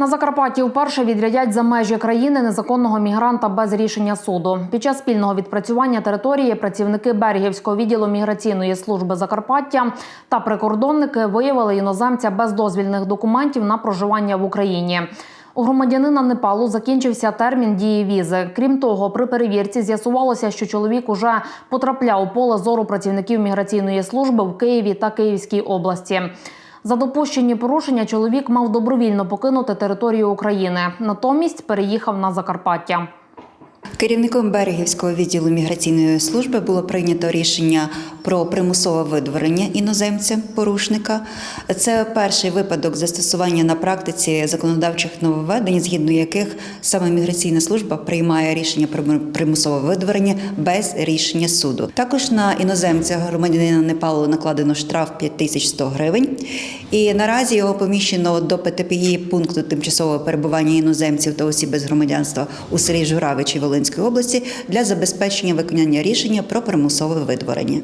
На Закарпатті вперше відрядять за межі країни незаконного мігранта без рішення суду. Під час спільного відпрацювання території працівники Берегівського відділу міграційної служби Закарпаття та прикордонники виявили іноземця без дозвільних документів на проживання в Україні. У громадянина Непалу закінчився термін дії візи. Крім того, при перевірці з'ясувалося, що чоловік уже потрапляв у поле зору працівників міграційної служби в Києві та Київській області. За допущені порушення чоловік мав добровільно покинути територію України. Натомість переїхав на Закарпаття. Керівником Берегівського відділу міграційної служби було прийнято рішення про примусове видворення іноземця порушника. Це перший випадок застосування на практиці законодавчих нововведень, згідно яких саме міграційна служба приймає рішення про примусове видворення без рішення суду. Також на іноземця громадянина Непалу накладено штраф 5100 гривень, і наразі його поміщено до ПТПІ пункту тимчасового перебування іноземців та осіб без громадянства у селі Журавичі Волинської області для забезпечення виконання рішення про примусове видворення.